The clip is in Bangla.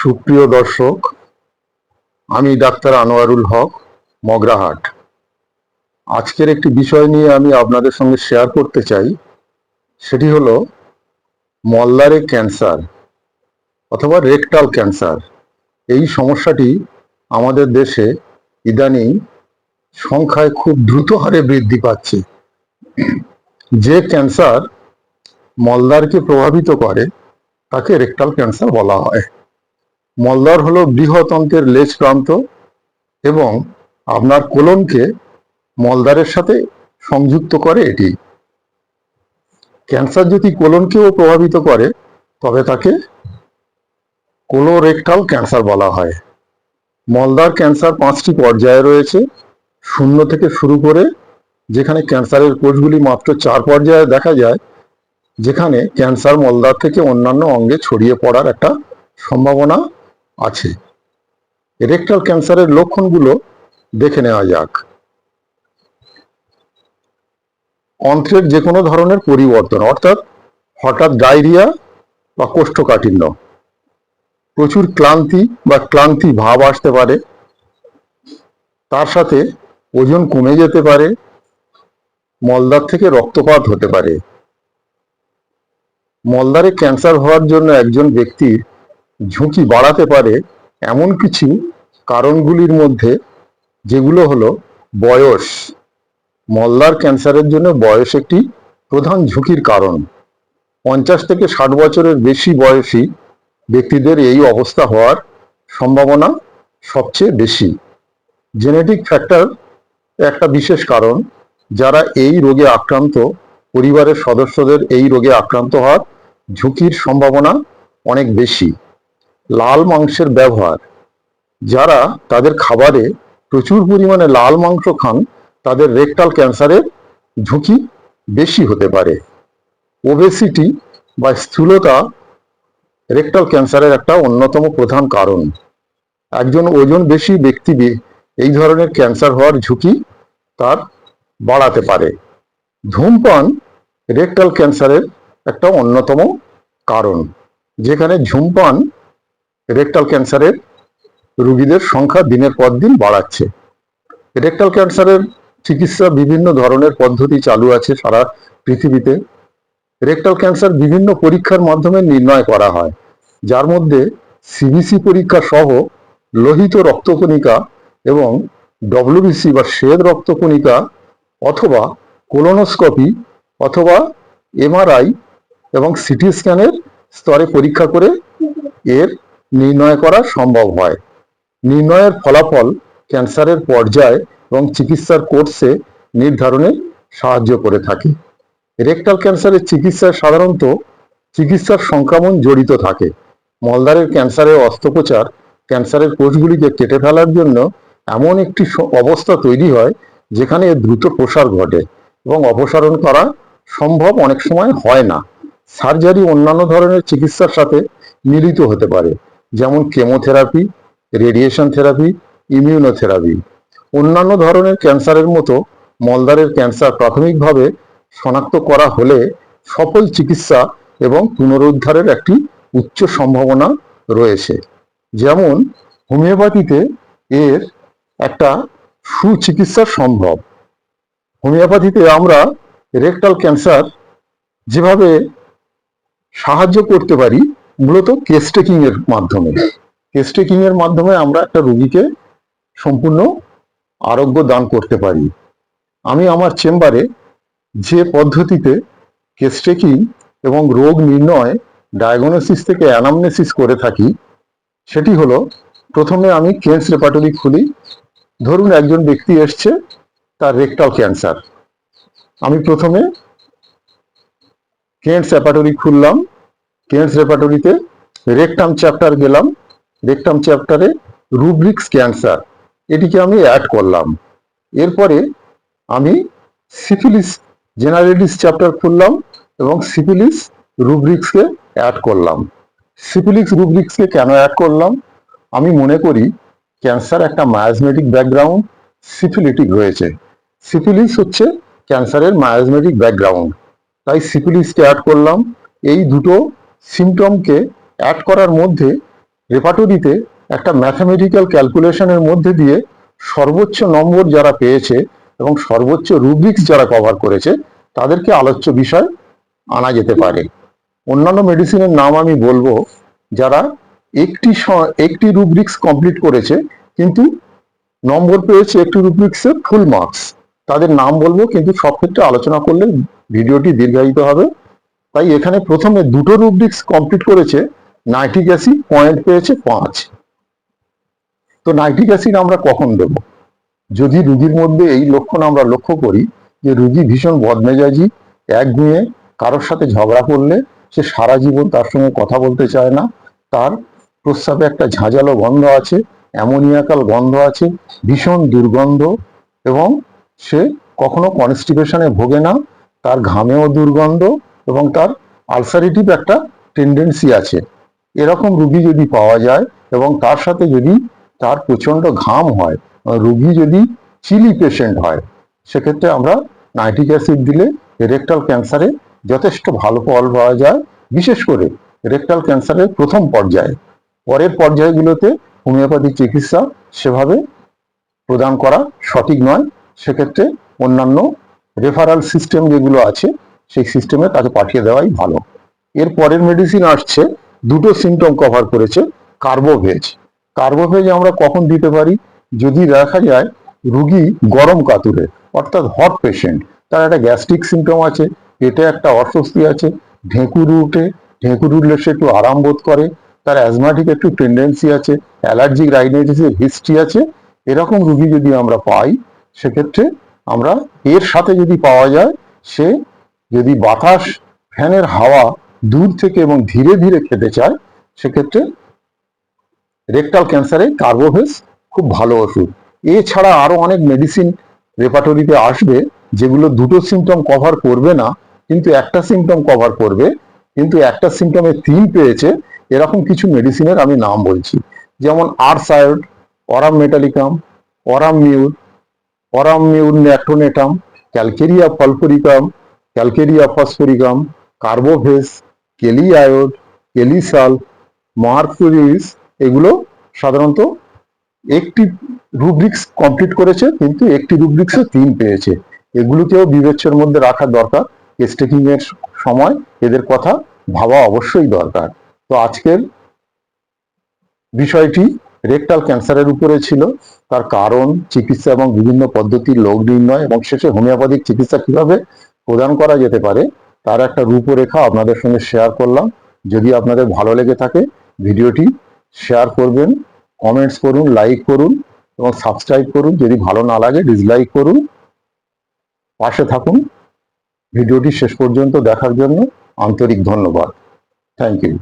সুপ্রিয় দর্শক, আমি ডাক্তার আনোয়ারুল হক, মগরাহাট। আজকের একটি বিষয় নিয়ে আমি আপনাদের সঙ্গে শেয়ার করতে চাই। সেটি হলো মল্লারে ক্যান্সার অথবা রেকটাল ক্যান্সার। এই সমস্যাটি আমাদের দেশে ইদানিং সংখ্যায় খুব দ্রুত হারে বৃদ্ধি পাচ্ছে। যে ক্যান্সার মলদারকে প্রভাবিত করে, তাকে রেকটাল ক্যান্সার বলা হয়। মলদার হলো বৃহতন্ত্রের লেজ প্রান্ত এবং আপনার কোলনকে মলদারের সাথে সংযুক্ত করে এটি। ক্যান্সার যদি কোলনকেও প্রভাবিত করে, তবে তাকে কোলোরেকটাল ক্যান্সার বলা হয়। মলদার ক্যান্সার পাঁচটি পর্যায়ে রয়েছে, শূন্য থেকে শুরু করে যেখানে ক্যান্সারের কোষগুলি মাত্র চার পর্যায়ে দেখা যায়, যেখানে ক্যান্সার মলদার থেকে অন্যান্য অঙ্গে ছড়িয়ে পড়ার একটা সম্ভাবনা আছে। রেকটাল ক্যান্সারের লক্ষণগুলো দেখে নেওয়া যাক। অন্ত্রের যে কোনো ধরনের পরিবর্তন, অর্থাৎ হঠাৎ ডায়রিয়া বা কোষ্ঠকাঠিন্য। প্রচুর ক্লান্তি বা ক্লান্তি ভাব আসতে পারে। তার সাথে ওজন কমে যেতে পারে। মলদার থেকে রক্তপাত হতে পারে। মলদারে ক্যান্সার হওয়ার জন্য একজন ব্যক্তির ঝুঁকি বাড়াতে পারে এমন কিছু কারণগুলির মধ্যে যেগুলো হলো বয়স। মলদার ক্যান্সারের জন্য বয়স একটি প্রধান ঝুঁকির কারণ। পঞ্চাশ থেকে ষাট বছরের বেশি বয়সী ব্যক্তিদের এই অবস্থা হওয়ার সম্ভাবনা সবচেয়ে বেশি। জেনেটিক ফ্যাক্টর একটা বিশেষ কারণ, যারা এই রোগে আক্রান্ত, পরিবারের সদস্যদের এই রোগে আক্রান্ত হওয়ার ঝুঁকির সম্ভাবনা অনেক বেশি। লাল মাংসের ব্যবহার। যারা তাদের খাবারে প্রচুর পরিমাণে লাল মাংস খান, তাদের রেকটাল ক্যান্সারের ঝুঁকি বেশি হতে পারে। ওবেসিটি বা স্থূলতা রেকটাল ক্যান্সারের একটা অন্যতম প্রধান কারণ। একজন ওজন বেশি ব্যক্তি এই ধরনের ক্যান্সার হওয়ার ঝুঁকি তার বাড়াতে পারে। ধূমপান রেকটাল ক্যান্সারের একটা অন্যতম কারণ, যেখানে ধূমপান রেকটাল ক্যান্সারের রোগীদের সংখ্যা দিনের পর দিন বাড়াচ্ছে। রেকটাল ক্যান্সারের চিকিৎসা বিভিন্ন ধরনের পদ্ধতি চালু আছে সারা পৃথিবীতে। রেকটাল ক্যান্সার বিভিন্ন পরীক্ষার মাধ্যমে নির্ণয় করা হয়। যার মধ্যে সিবিসি পরীক্ষা সহ লোহিত রক্তকণিকা এবং ডব্লিউবিসি বা শ্বেত রক্তকণিকা অথবা কোলোনোস্কপি অথবা এমআরআই এবং সিটি স্ক্যানের স্তরে পরীক্ষা করে এর নির্ণয় করা সম্ভব হয়। নির্ণয়ের ফলাফল ক্যান্সারের পর্যায় এবং চিকিৎসার কোর্সে নির্ধারণে সাহায্য করে থাকে। রেকটাল ক্যান্সারের চিকিৎসায় সাধারণত চিকিৎসার সংক্রমণ জড়িত থাকে। মলদারের ক্যান্সারের অস্ত্রোপচার, ক্যান্সারের কোষগুলিকে কেটে ফেলার জন্য এমন একটি অবস্থা তৈরি হয় যেখানে দ্রুত প্রসার ঘটে এবং অপসারণ করা সম্ভব অনেক সময় হয় না। সার্জারি অন্যান্য ধরনের চিকিৎসার সাথে মিলিত হতে পারে। যেমন কেমোথেরাপি, রেডিয়েশন থেরাপি, ইমিউনোথেরাপি। অন্যান্য ধরনের ক্যান্সারের মতো মলদারের ক্যান্সার প্রাথমিকভাবে শনাক্ত করা হলে সফল চিকিৎসা এবং পুনরুদ্ধারের একটি উচ্চ সম্ভাবনা রয়েছে। যেমন, হোমিওপ্যাথিতে এর একটা সুচিকিৎসা সম্ভব। হোমিওপ্যাথিতে আমরা রেকটাল ক্যান্সার যেভাবে সাহায্য করতে পারি মূলত কেস্টেকিং এর মাধ্যমে। কেস্টেকিং এর মাধ্যমে আমরা একটা রুগীকে সম্পূর্ণ আরোগ্য দান করতে পারি। আমি আমার চেম্বারে যে পদ্ধতিতে কেস্টেকিং এবং রোগ নির্ণয় ডায়াগনোসিস থেকে অ্যানামনেসিস করে থাকি, সেটি হলো প্রথমে আমি কেন্স রেপাটরি খুলি। ধরুন একজন ব্যক্তি এসছে, তার রেকটাল ক্যান্সার আমি প্রথমে কেন্স রেপাটরি খুললাম। কেন্স রেপাটরিতে রেকটাম চ্যাপ্টার গেলাম। রেকটাম চ্যাপ্টারে রুব্রিক্স ক্যান্সার এটিকে আমি অ্যাড করলাম। এরপরে আমি সিফিলিস, জেনারেলিস চ্যাপ্টার খুললাম এবং সিফিলিস রুব্রিক্সকে অ্যাড করলাম। সিফিলিস রুব্রিক্সকে কেন অ্যাড করলাম? আমি মনে করি ক্যান্সার একটা মায়াজমেটিক ব্যাকগ্রাউন্ড সিফিলিটিক রয়েছে। সিফিলিস হচ্ছে ক্যান্সারের মায়াজমেটিক ব্যাকগ্রাউন্ড তাই সিফিলিসকে অ্যাড করলাম। এই দুটো সিমটমকে অ্যাড করার মধ্যে রেপার্টরিতে একটা ম্যাথামেটিক্যাল ক্যালকুলেশনের মধ্যে দিয়ে সর্বোচ্চ নম্বর যারা পেয়েছে এবং সর্বোচ্চ রুব্রিক্স যারা কভার করেছে, তাদেরকে আলোচ্য বিষয় আনা যেতে পারে। অন্যান্য মেডিসিনের নাম আমি বলব, যারা একটি একটি রুব্রিক্স কমপ্লিট করেছে, কিন্তু নম্বর পেয়েছে একটি রুব্রিক্সে ফুল মার্কস তাদের নাম বলব, কিন্তু সব ক্ষেত্রে আলোচনা করলে ভিডিওটি দীর্ঘায়িত হবে। তাই এখানে প্রথমে দুটো রুব্রিক্স কমপ্লিট করেছে নাইট্রিক অ্যাসিড পয়েন্ট পেয়েছে পাঁচ। তো নাইট্রিক অ্যাসিড আমরা কখন দেব? যদি রুগীর মধ্যে এই লক্ষণ আমরা লক্ষ্য করি, যে রুগী ভীষণ বদমেজাজি, একগুঁয়ে, কারোর সাথে ঝগড়া করলে সে সারা জীবন তার সঙ্গে কথা বলতে চায় না, তার প্রস্রাবে একটা ঝাঁঝালো গন্ধ আছে, অ্যামোনিয়াকাল গন্ধ আছে, ভীষণ দুর্গন্ধ, এবং সে কখনো কনস্টিপেশনে ভোগে না, তার ঘামেও দুর্গন্ধ এবং তার আলসারেটিভ একটা টেন্ডেন্সি আছে। এরকম রুগী যদি পাওয়া যায় এবং তার সাথে যদি তার প্রচণ্ড ঘাম হয় রুগী যদি চিলি পেশেন্ট হয়, সেক্ষেত্রে আমরা নাইট্রিক অ্যাসিড দিলে রেকটাল ক্যান্সারে যথেষ্ট ভালো ফল পাওয়া যায়। বিশেষ করে রেকটাল ক্যান্সারের প্রথম পর্যায়ে। পরের পর্যায়গুলোতে হোমিওপ্যাথি চিকিৎসা সেভাবে প্রদান করা সঠিক নয়। সেক্ষেত্রে অন্যান্য রেফারাল সিস্টেম যেগুলো আছে সেই সিস্টেমে তাকে পাঠিয়ে দেওয়াই ভালো। এর পরের মেডিসিন আসছে, দুটো সিমটম কভার করেছে কার্বোভেজ কার্বোভেজ আমরা কখন দিতে পারি? যদি দেখা যায় রুগী গরম কাতুরে, অর্থাৎ হট পেশেন্ট তার একটা গ্যাস্ট্রিক সিমটম আছে, পেটে একটা অস্বস্তি আছে, ঢেঁকুর উঠে, ঢেঁকুর উঠলে সে একটু আরাম বোধ করে, তার অ্যাজমাটিক একটু টেন্ডেন্সি আছে অ্যালার্জিক রাইনাইটিসের হিস্ট্রি আছে, এরকম রুগী যদি আমরা পাই, সেক্ষেত্রে আমরা এর সাথে যদি পাওয়া যায়, সে যদি বাতাস ফ্যানের হাওয়া দূর থেকে এবং ধীরে ধীরে খেতে চায়, সেক্ষেত্রে রেকটাল ক্যান্সারে কার্বোভেস খুব ভালো ওষুধ। এছাড়া আরও অনেক মেডিসিন রেপাটরিতে আসবে, যেগুলো দুটো সিমটম কভার করবে না, কিন্তু একটা সিমটম কভার করবে, কিন্তু একটা সিমটমে তিন পেয়েছে, এরকম কিছু মেডিসিনের আমি নাম বলছি। যেমন আরসায়োড অরাম মেটালিকাম অরাম মিউর অরাম মিউর ন্যাট্রোনেটাম ক্যালকেরিয়া ফলফরিকাম ক্যালকেরিয়া ফসফরিকাম, কার্বোভেস, কেলিআয়োড, কেলিসাল, মার্কুরিস, এগুলো সাধারণত একটি রুব্রিক্স কমপ্লিট করেছে, কিন্তু একটি রুব্রিক্সে তিন পেয়েছে। এগুলোকেও বিবেচ্যের মধ্যে রাখা দরকার। টেস্টিং এর সময় এদের কথা ভাবা অবশ্যই দরকার। তো আজকের বিষয়টি রেকটাল ক্যান্সারের উপরে ছিল। তার কারণ, চিকিৎসা এবং বিভিন্ন পদ্ধতির লোক নির্ণয় এবং শেষে হোমিওপ্যাথিক চিকিৎসা কীভাবে প্রদান করা যেতে পারে, তার একটা রূপরেখা আপনাদের সঙ্গে শেয়ার করলাম। যদি আপনাদের ভালো লেগে থাকে, ভিডিওটি শেয়ার করবেন কমেন্টস করুন লাইক করুন, এবং সাবস্ক্রাইব করুন। যদি ভালো না লাগে ডিসলাইক করুন। পাশে থাকুন। ভিডিওটি শেষ পর্যন্ত দেখার জন্য আন্তরিক ধন্যবাদ। Thank you